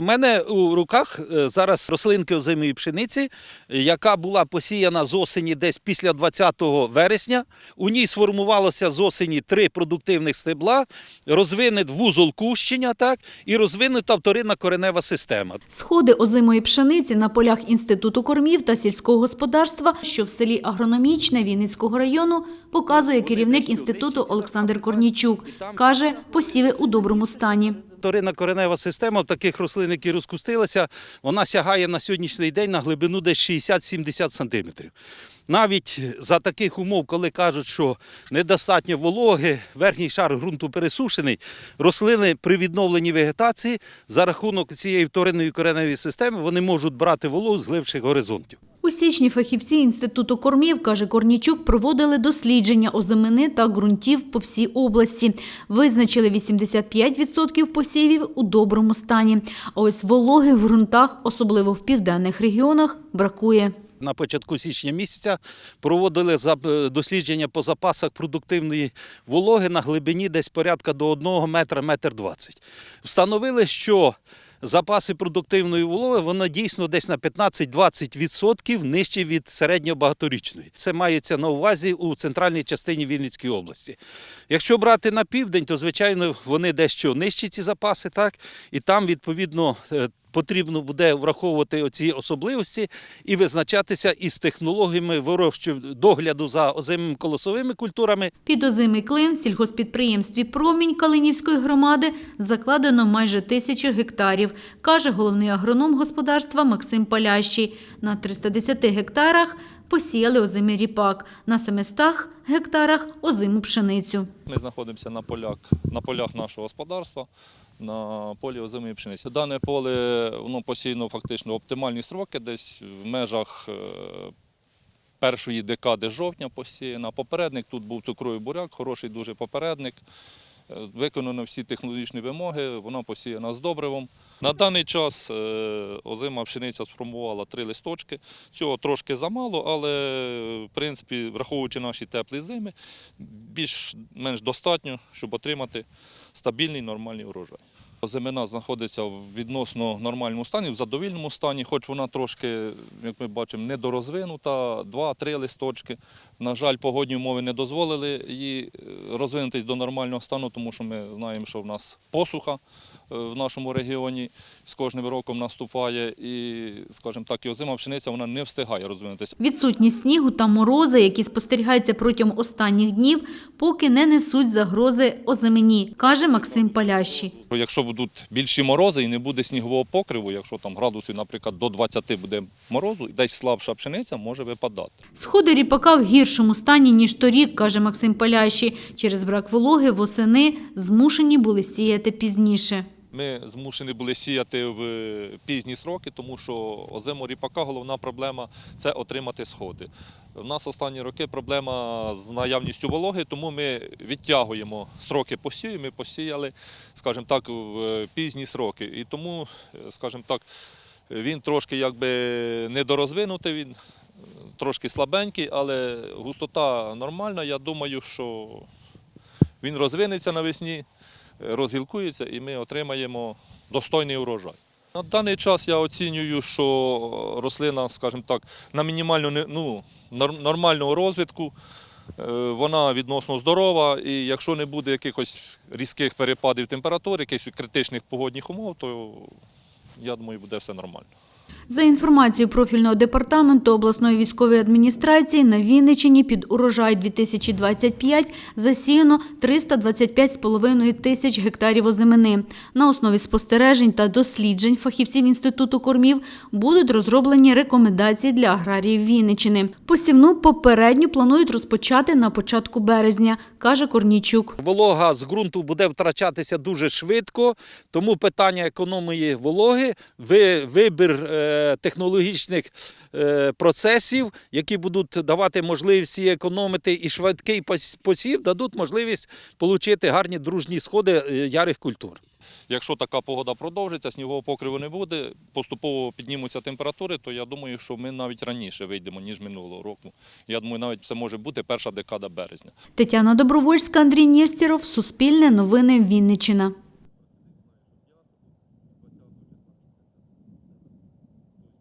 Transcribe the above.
У мене у руках е, зараз рослинки озимої пшениці, яка була посіяна з осені десь після 20 вересня. У ній сформувалося з осені три продуктивних стебла, розвинет вузол кущення, так, і розвинута вторинна коренева система. Сходи озимої пшениці на полях Інституту кормів та сільського господарства, що в селі Агрономічне Вінницького району, показує керівник інституту Олександр Корнічук. Каже, посіви у доброму стані. Вторинна коренева система таких рослин, які розкустилися, вона сягає на сьогоднішній день на глибину десь 60-70 сантиметрів. Навіть за таких умов, коли кажуть, що недостатньо вологи, верхній шар ґрунту пересушений, рослини при відновленні вегетації за рахунок цієї вторинної кореневої системи вони можуть брати вологу з глибших горизонтів. У січні фахівці Інституту кормів, каже Корнічук, проводили дослідження озимини та ґрунтів по всій області. Визначили 85% посівів у доброму стані. А ось вологи в ґрунтах, особливо в південних регіонах, бракує. На початку січня місяця проводили е, дослідження по запасах продуктивної вологи на глибині десь порядка до 1 метра, метр 20. Встановили, що запаси продуктивної вологи вона дійсно десь на 15-20% нижчі від середньобагаторічної. Це мається на увазі у центральній частині Вінницької області. Якщо брати на південь, то звичайно вони дещо нижчі ці запаси, так і там відповідно. Потрібно буде враховувати оці особливості і визначатися із технологіями вирощування догляду за озимими колосовими культурами Під озимий клин в сільгоспідприємстві «Промінь» Калинівської громади закладено майже тисячу гектарів, каже головний агроном господарства Максим Палящий. На 310 гектарах посіяли озимий ріпак, на 700 гектарах – озиму пшеницю. Ми знаходимося на полях, на полях нашого господарства, на полі озимої пшениці. Дане поле воно посіяно фактично оптимальні строки, десь в межах е, першої декади жовтня посіяно. Попередник тут був цукровий буряк, хороший дуже попередник. Е, Виконано всі технологічні вимоги, воно посіяна з добривом. На даний час е, озима пшениця сформувала три листочки. Цього трошки замало, але в принципі, враховуючи наші теплі зими, більш-менш достатньо, щоб отримати стабільний нормальний урожай. Зимина знаходиться в відносно нормальному стані, в задовільному стані, хоч вона трошки, як ми бачимо, недорозвинута, два-три листочки. На жаль, погодні умови не дозволили її е, розвинутись до нормального стану, тому що ми знаємо, що в нас посуха е, в нашому регіоні з кожним роком наступає, і, скажімо так, і озима пшениця вона не встигає розвинутися. Відсутність снігу та морози, які спостерігаються протягом останніх днів, поки не несуть загрози озимині, каже Максим Палящий. Якщо будуть більші морози і не буде снігового покриву, якщо там градусів, наприклад, до 20 буде морозу, і десь слабша пшениця може випадати. Сходи ріпака в гіршому стані, ніж торік, каже Максим Палящий. Через брак вологи восени змушені були сіяти пізніше. Ми змушені були сіяти в пізні сроки, тому що озиму ріпака головна проблема це отримати сходи. У нас останні роки проблема з наявністю вологи, тому ми відтягуємо сроки посіву. Ми посіяли, скажімо так, в пізні сроки. І тому, скажімо так, він трошки якби недорозвинутий, він трошки слабенький, але густота нормальна. Я думаю, що він розвинеться навесні розгілкується і ми отримаємо достойний урожай. На даний час я оцінюю, що рослина, скажімо так, на мінімальну ну, нормального розвитку. е, Вона відносно здорова, і якщо не буде якихось різких перепадів температури, якихось критичних погодних умов, то я думаю, буде все нормально. За інформацією профільного департаменту обласної військової адміністрації на Вінниччині під урожай 2025 засіяно 325,5 тисяч гектарів озимини. На основі спостережень та досліджень фахівців Інституту кормів будуть розроблені рекомендації для аграріїв Вінниччини. Посівну попередньо планують розпочати на початку березня, каже Корнійчук. Волога з ґрунту буде втрачатися дуже швидко, тому питання економії вологи, ви- вибір е, технологічних е, процесів, які будуть давати можливість економити, і швидкий посів дадуть можливість отримати гарні дружні сходи е, ярих культур. Якщо така погода продовжиться, снігового покриву не буде, поступово піднімуться температури, то я думаю, що ми навіть раніше вийдемо, ніж минулого року. Я думаю, навіть це може бути перша декада березня. Тетяна Добровольська, Андрій Нєстєров, Суспільне новини Вінниччина.